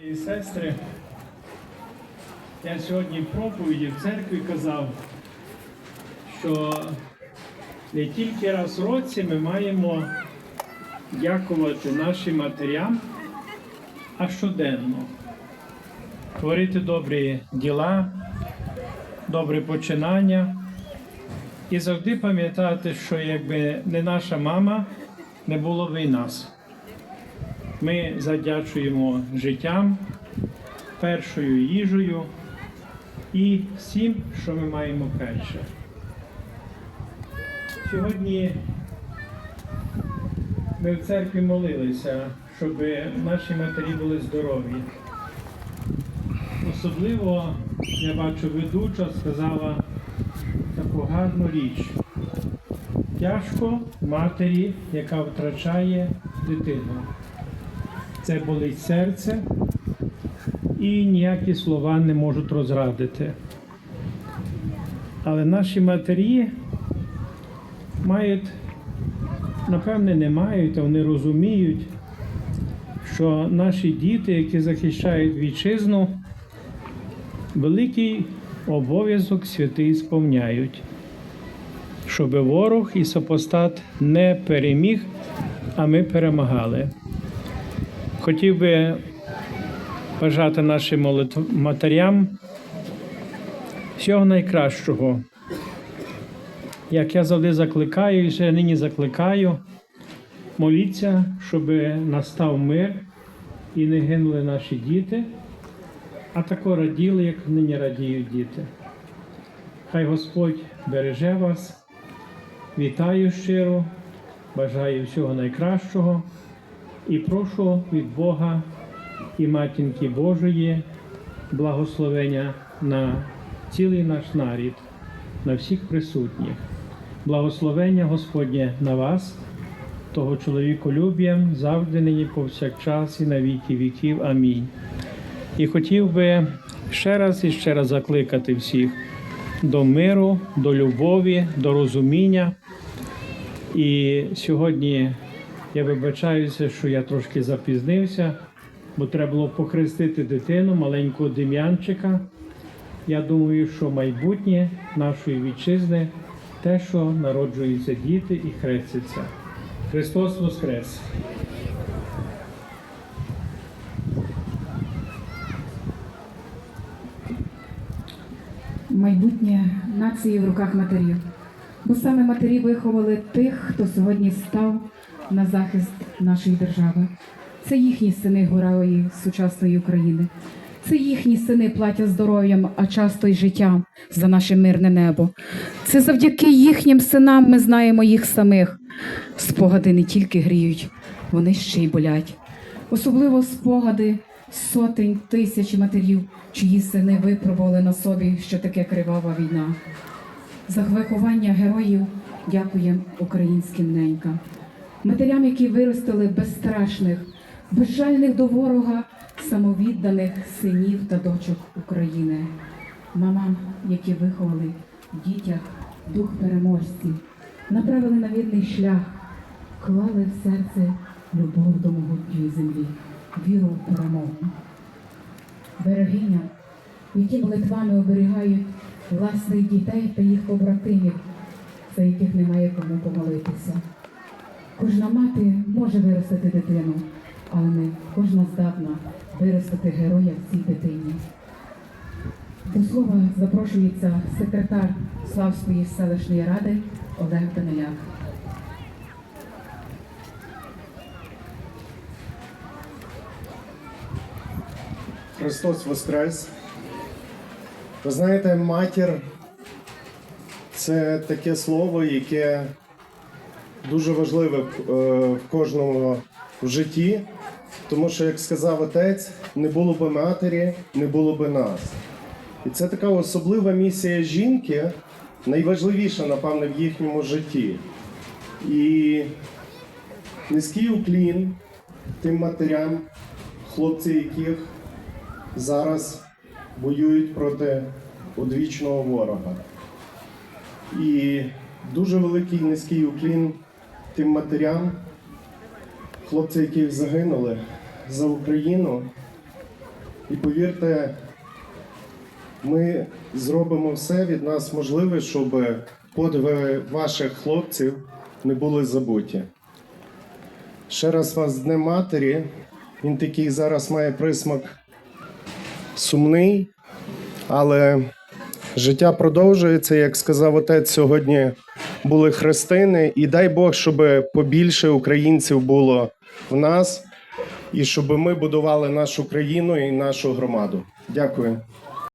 І сестри, я сьогодні в проповіді в церкві казав, що не тільки раз в році ми маємо дякувати нашим матерям, а щоденно творити добрі діла, добре починання і завжди пам'ятати, що якби не наша мама, не було б і нас. Ми задячуємо життям, першою їжею і всім, що ми маємо перше. Сьогодні ми в церкві молилися, щоб наші матері були здорові. Особливо я бачу, ведуча сказала таку гарну річ. Тяжко матері, яка втрачає дитину. Це болить серце, і ніякі слова не можуть розрадити. Але наші матері мають, напевне, не мають, а вони розуміють, що наші діти, які захищають вітчизну, великий обов'язок святий сповняють, щоб ворог і супостат не переміг, а ми перемагали. Хотів би бажати нашим молитв- матерям всього найкращого. Як я завжди закликаю і ще нині закликаю, моліться, щоб настав мир і не гинули наші діти, а тако раділи, як нині радіють діти. Хай Господь береже вас. Вітаю щиро, бажаю всього найкращого. І прошу від Бога і Матінки Божої благословення на цілий наш нарід, на всіх присутніх. Благословення Господнє на вас, того чоловіколюб'ям, завжди нині повсякчас і на віки віків. Амінь. І хотів би ще раз і ще раз закликати всіх до миру, до любові, до розуміння. І сьогодні я вибачаюся, що я трошки запізнився, бо треба було похрестити дитину, маленького Дем'янчика. Я думаю, що майбутнє нашої вітчизни те, що народжуються діти і хрестяться. Христос Воскрес! майбутнє нації в руках матерів. Бо саме матері виховали тих, хто сьогодні став на захист нашої держави. Це їхні сини герої сучасної України. Це їхні сини платять здоров'ям, а часто й життям за наше мирне небо. Це завдяки їхнім синам ми знаємо їх самих. Спогади не тільки гріють, вони ще й болять. Особливо спогади сотень тисяч матерів, чиї сини випробували на собі, що таке кривава війна. За виховання героїв дякуємо українським ненькам, матерям, які виростили безстрашних, безжальних до ворога, самовідданих синів та дочок України, мамам, які виховали в дітях дух переможців, направили на вірний шлях, клали в серце любов до могутньої землі, віру в перемогу. Берегиня, які молитвами оберігають власних дітей та їх побратимів, за яких немає кому помолитися. Кожна мати може виростити дитину, але не кожна здатна виростити героя в цій дитині. До слова запрошується секретар Славської селищної ради Олег Даниляк. Христос Воскрес. Ви знаєте, матір це таке слово, яке дуже важливе е, в кожному в житті, тому що, як сказав отець, не було би матері, не було би нас. І це така особлива місія жінки, найважливіша, напевне, в їхньому житті. І низький уклін тим матерям, хлопці, яких зараз воюють проти одвічного ворога. І дуже великий низький уклін тим матерям, хлопці, які загинули за Україну, І повірте, ми зробимо все від нас можливе, щоб подвиги ваших хлопців не були забуті. Ще раз вас з Днем Матері. Він такий зараз має присмак сумний, але життя продовжується. Як сказав отець, сьогодні були хрестини, і дай Бог, щоб побільше українців було в нас, і щоб ми будували нашу країну і нашу громаду. Дякую.